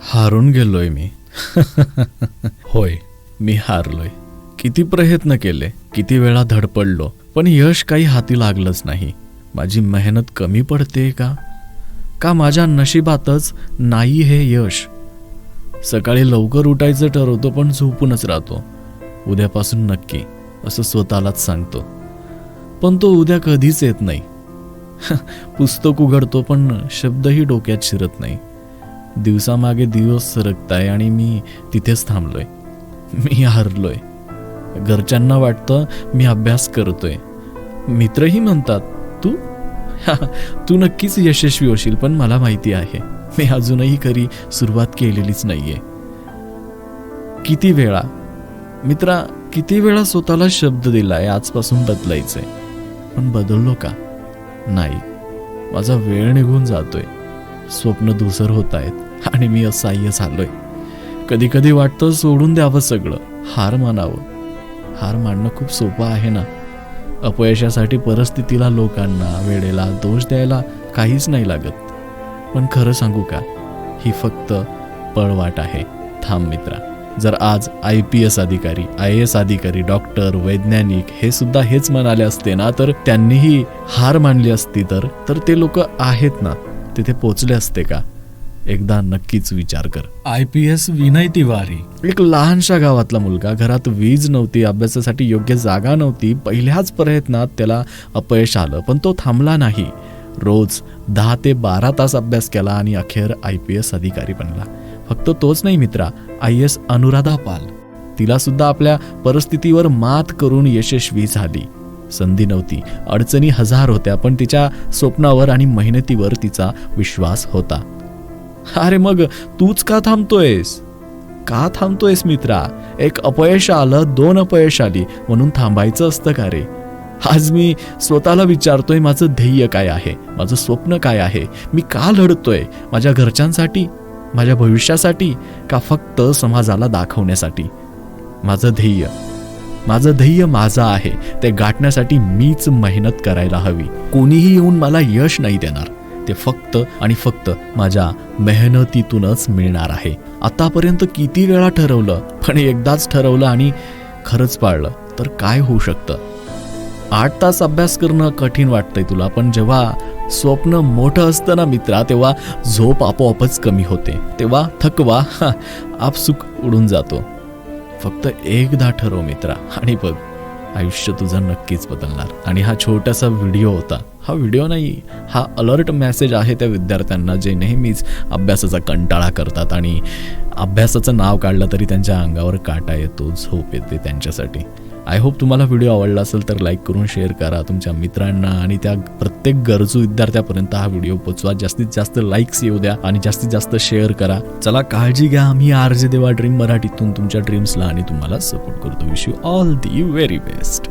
हारून गेलोय मी. होय मी हारलोय. किती प्रयत्न केले किती वेळा धडपडलो पण यश काही हाती लागलंच नाही. माझी मेहनत कमी पडते का? का माझ्या नशिबातच नाही हे यश? सकाळी लवकर उठायचं ठरवतो पण झोपूनच राहतो. उद्यापासून नक्की असं स्वतःलाच सांगतो. पण तो उद्या कधीच येत नाही. पुस्तक उघडतो पण शब्दही डोक्यात शिरत नाही. दिवसामागे दिवस सरकताय आणि मी तिथेच थांबलोय. मी हरलोय. घरच्यांना वाटतं मी अभ्यास करतोय. मित्रही म्हणतात तू? तू नक्कीच यशस्वी होशील पण मला माहिती आहे. मी अजूनही खरी सुरुवात केलेलीच नाहीये. किती वेळा? मित्रा किती वेळा स्वतःला शब्द दिलाय आजपासून बदलायचंय. पण बदललो का? नाही. माझा वेळ निघून जातोय. स्वप्न धुसर होत आहेत आणि मी असह्य झालोय. कधी कधी वाटतं सोडून द्यावं सगळं हार मानावं. हार मानणं खूप सोपं आहे ना? अपयशासाठी परिस्थितीला लोकांना वेळेला दोष द्यायला काहीच नाही लागत. पण खरं सांगू का? ही फक्त पळवाट आहे. थांब मित्रा. जर आज आय पी एस अधिकारी आय एस अधिकारी डॉक्टर वैज्ञानिक हे सुद्धा हेच म्हणाले असते ना तर त्यांनीही हार मानली असती तर तर ते लोक आहेत ना? तिथे पोचले असते का? एकदा नक्कीच विचार कर. I P S Vinay Tiwari. एक लहानशा गावातला मुलगा घरात वीज नव्हती अभ्यासासाठी योग्य जागा नव्हती पहिल्याच प्रयत्नात त्याला अपयश आलं पण तो थांबला नाही. रोज दहा ते बारा तास अभ्यास केला आणि अखेर आय पी एस अधिकारी बनला. फक्त तोच नाही मित्रा आय एस अनुराधा पाल. तिला सुद्धा आपल्या परिस्थितीवर मात करून यशस्वी झाली. संधी नव्हती अडचणी हजार होत्या पण तिच्या स्वप्नावर आणि मेहनतीवर तिचा विश्वास होता. अरे मग तूच का थांबतोयस? का थांबतोयस मित्रा? एक अपयश आलं दोन अपयश आली म्हणून थांबायचं असतं का रे? आज मी स्वतःला विचारतोय माझं ध्येय काय आहे? माझं स्वप्न काय आहे? मी का लढतोय? माझ्या घरच्यांसाठी? माझ्या भविष्यासाठी? का फक्त समाजाला दाखवण्यासाठी? माझं ध्येय. माझं ध्येय माझं आहे. ते गाठण्यासाठी मीच मेहनत करायला हवी. कोणीही येऊन मला यश नाही देणार. ते फक्त आणि फक्त माझ्या मेहनतीतूनच मिळणार आहे. आतापर्यंत किती वेळा ठरवलं पण एकदाच ठरवलं आणि खरंच पाळलं. तर काय होऊ शकतं? आठ तास अभ्यास करणं कठीण वाटतंय तुला पण जेव्हा स्वप्न मोठं असतं ना मित्रा तेव्हा झोप आपोआपच कमी होते. तेव्हा थकवा हा, आपसुक उडून जातो. फक्त एकदा ठरव मित्रा. आणि बघ आयुष्य तुझं नक्कीच बदलणार. आणि हा छोटासा व्हिडिओ होता. हा व्हिडिओ नाही हा अलर्ट मेसेज आहे त्या विद्यार्थ्यांना जे नेहमीच अभ्यासाचा कंटाळा करतात आणि अभ्यासाचं नाव काढलं तरी त्यांच्या अंगावर काटा येतो झोप येते त्यांच्यासाठी. आय होप तुम्हाला व्हिडिओ आवडला असेल तर लाईक करून शेअर करा. तुमच्या मित्रांना आणि त्या प्रत्येक गरजू विद्यार्थ्यापर्यंत हा व्हिडिओ पोचवा. जास्तीत जास्त लाईक्स येऊ द्या आणि जास्तीत जास्त शेअर करा. चला काळजी घ्या. आम्ही आर जे देवा ड्रीम मराठीतून तुमच्या ड्रीम्सला आणि तुम्हाला सपोर्ट करतो. Wish you all the very best